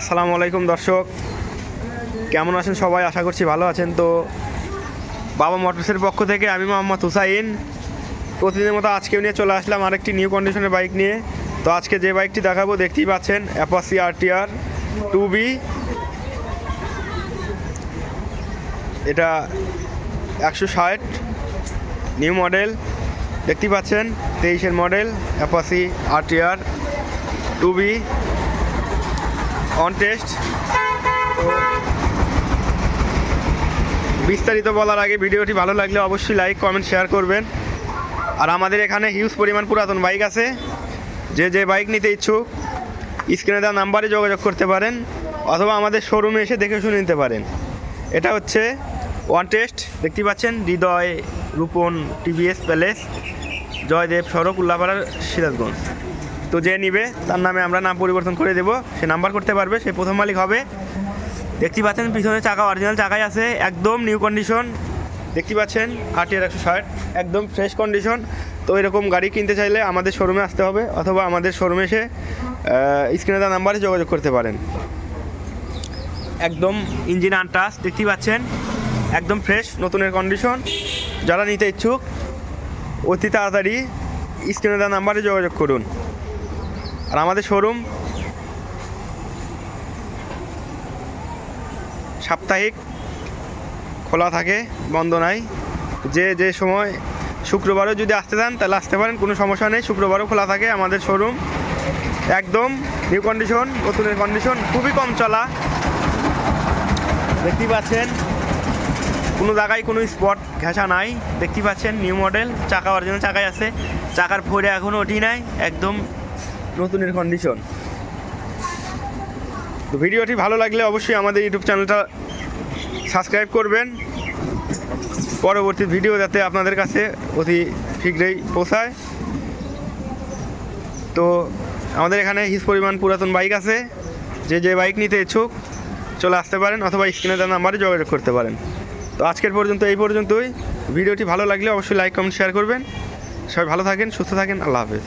আসসালামু আলাইকুম দর্শক। কেমন আছেন সবাই? আশা করছি ভালো আছেন। তো বাবা মোটরসের পক্ষ থেকে আমি মোহাম্মদ হুসাইন। প্রতিদিনের মতো আজকেও নিয়ে চলে আসলাম আরেকটি নিউ কন্ডিশনের বাইক নিয়ে। তো আজকে যে বাইকটি দেখাবো, দেখতেই পাচ্ছেন অ্যাপাসি আরটিআর টু বি এটা একশো ষাট নিউ মডেল দেখতেই পাচ্ছেন, তেইশের model Apache RTR two V on test বিস্তারিত বলার আগে ভিডিওটি ভালো লাগলে অবশ্যই লাইক কমেন্ট শেয়ার করবেন। আর আমাদের এখানে হিউজ পরিমাণ পুরাতন বাইক আছে। যে যে বাইক নিতে ইচ্ছুক স্ক্রিনে দেওয়া নাম্বারে যোগাযোগ করতে পারেন, অথবা আমাদের শোরুমে এসে দেখে শুনে নিতে পারেন। এটা হচ্ছে ওয়ান টেস্ট দেখতে পাচ্ছেন? হৃদয় রূপন টিভিএস প্যালেস জয়দেব সড়ক, উল্লাপাড়ার সিরাজগঞ্জ। তো যে নিবে, তার নামে আমরা নাম পরিবর্তন করে দেবো। সে নাম্বার করতে পারবে, সে প্রথম মালিক হবে। দেখতে পাচ্ছেন, পিছনে চাকা অরিজিনাল চাকাই আছে, একদম নিউ কন্ডিশন দেখতে পাচ্ছেন আটিয়ার একশো ষাট, একদম ফ্রেশ কন্ডিশন তো এরকম গাড়ি কিনতে চাইলে আমাদের শোরুমে আসতে হবে, অথবা আমাদের শোরুমে এসে স্ক্রিনে দেওয়া নাম্বারে যোগাযোগ করতে পারেন। একদম ইঞ্জিন আনটাচ দেখতেই পাচ্ছেন, একদম ফ্রেশ নতুনের কন্ডিশন যারা নিতে ইচ্ছুক, অতি তাড়াতাড়ি স্ক্রিনে দেওয়া নাম্বারে যোগাযোগ করুন। আর আমাদের শোরুম সাপ্তাহিক, খোলা থাকে, বন্ধ নাই। যে যে সময় শুক্রবারও যদি আসতে চান, তাহলে আসতে পারেন, কোনো সমস্যা নেই। শুক্রবারও খোলা থাকে আমাদের শোরুম একদম নিউ কন্ডিশন নতুনের কন্ডিশন খুবই কম চলা। দেখতেই পাচ্ছেন, কোনো জায়গায় কোনো স্পট ঘেঁষা নাই। দেখতেই পাচ্ছেন নিউ মডেল চাকা অরিজিনাল চাকায় আছে। চাকার ফোরে এখনও ওঠি নাই। একদম নতুনের কন্ডিশন তো ভিডিওটি ভালো লাগলে অবশ্যই আমাদের ইউটিউব চ্যানেলটা সাবস্ক্রাইব করবেন। পরবর্তী ভিডিও যাতে আপনাদের কাছে অতি শীঘ্রই পৌঁছায়। তো আমাদের এখানে হিস পরিমাণ পুরাতন বাইক আছে। যে যে বাইক নিতে ইচ্ছুক চলে আসতে পারেন অথবা স্ক্রিনে দেওয়া নাম্বারে যোগাযোগ করতে পারেন। তো আজকের পর্যন্ত এই পর্যন্তই। ভিডিওটি ভালো লাগলে অবশ্যই লাইক কমেন্ট শেয়ার করবেন। সবাই ভালো থাকেন, সুস্থ থাকেন, আল্লাহ হাফেজ।